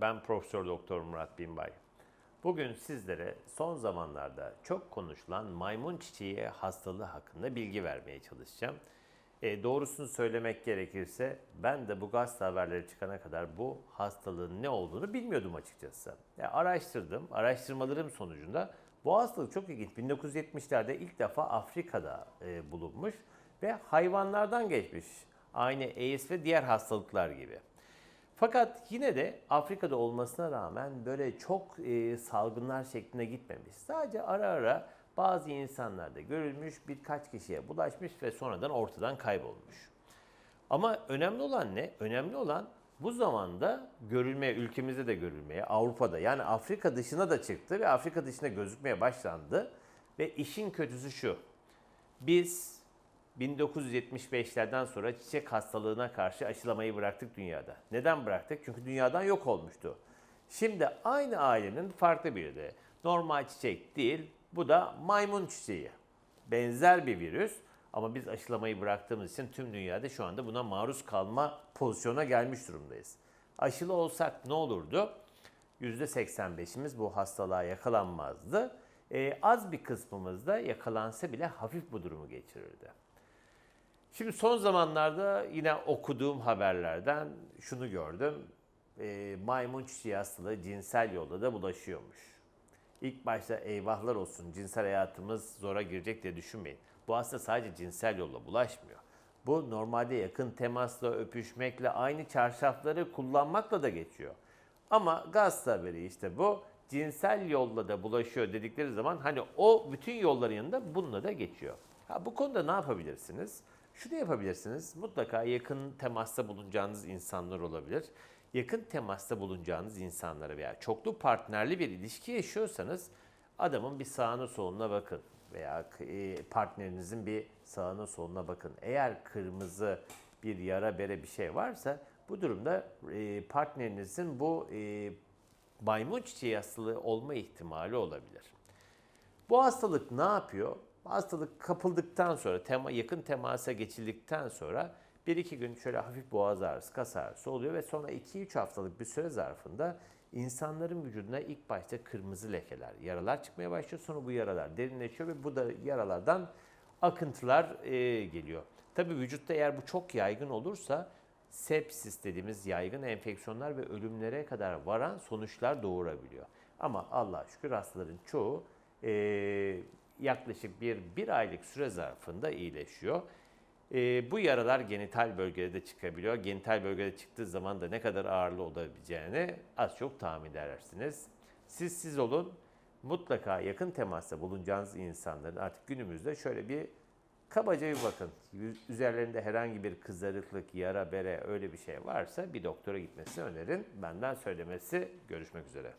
Ben Profesör Doktor Murat Binbay. Bugün sizlere son zamanlarda çok konuşulan maymun çiçeği hastalığı hakkında bilgi vermeye çalışacağım. E, doğrusunu söylemek gerekirse ben de bu gazete haberleri çıkana kadar bu hastalığın ne olduğunu bilmiyordum açıkçası. Ya, araştırdım. Araştırmalarım sonucunda bu hastalık çok ilginç. 1970'lerde ilk defa Afrika'da e, bulunmuş ve hayvanlardan geçmiş. Aynı AIDS ve diğer hastalıklar gibi. Fakat yine de Afrika'da olmasına rağmen böyle çok e, salgınlar şeklinde gitmemiş. Sadece ara ara bazı insanlarda görülmüş, birkaç kişiye bulaşmış ve sonradan ortadan kaybolmuş. Ama önemli olan ne? Önemli olan bu zamanda görülmeye, ülkemizde de görülmeye, Avrupa'da yani Afrika dışına da çıktı ve Afrika dışına gözükmeye başlandı. Ve işin kötüsü şu. Biz 1975'lerden sonra çiçek hastalığına karşı aşılamayı bıraktık dünyada. Neden bıraktık? Çünkü dünyadan yok olmuştu. Şimdi aynı ailenin farklı biri de normal çiçek değil, bu da maymun çiçeği. Benzer bir virüs ama biz aşılamayı bıraktığımız için tüm dünyada şu anda buna maruz kalma pozisyona gelmiş durumdayız. Aşılı olsak ne olurdu? %85'imiz bu hastalığa yakalanmazdı. Ee, az bir kısmımız da yakalansa bile hafif bu durumu geçirirdi. Şimdi son zamanlarda yine okuduğum haberlerden şunu gördüm. E, maymun çiçeği hastalığı cinsel yolda da bulaşıyormuş. İlk başta eyvahlar olsun cinsel hayatımız zora girecek diye düşünmeyin. Bu aslında sadece cinsel yolla bulaşmıyor. Bu normalde yakın temasla, öpüşmekle, aynı çarşafları kullanmakla da geçiyor. Ama gaz haberi işte bu cinsel yolla da bulaşıyor dedikleri zaman hani o bütün yolların yanında bununla da geçiyor. Ha, bu konuda ne yapabilirsiniz? Şunu yapabilirsiniz. Mutlaka yakın temasta bulunacağınız insanlar olabilir. Yakın temasta bulunacağınız insanlara veya çoklu partnerli bir ilişki yaşıyorsanız adamın bir sağına soluna bakın veya e, partnerinizin bir sağına soluna bakın. Eğer kırmızı bir yara bere bir şey varsa bu durumda e, partnerinizin bu e, maymun çiçeği hastalığı olma ihtimali olabilir. Bu hastalık ne yapıyor? Hastalık kapıldıktan sonra, tema, yakın temasa geçildikten sonra 1-2 gün şöyle hafif boğaz ağrısı, kas ağrısı oluyor ve sonra 2-3 haftalık bir süre zarfında insanların vücuduna ilk başta kırmızı lekeler, yaralar çıkmaya başlıyor. Sonra bu yaralar derinleşiyor ve bu da yaralardan akıntılar e, geliyor. Tabii vücutta eğer bu çok yaygın olursa sepsis dediğimiz yaygın enfeksiyonlar ve ölümlere kadar varan sonuçlar doğurabiliyor. Ama Allah şükür hastaların çoğu e, yaklaşık bir, bir aylık süre zarfında iyileşiyor. E, bu yaralar genital bölgede de çıkabiliyor. Genital bölgede çıktığı zaman da ne kadar ağırlı olabileceğini az çok tahmin edersiniz. Siz siz olun. Mutlaka yakın temasta bulunacağınız insanların artık günümüzde şöyle bir kabaca bir bakın. Üzerlerinde herhangi bir kızarıklık, yara, bere öyle bir şey varsa bir doktora gitmesini önerin. Benden söylemesi görüşmek üzere.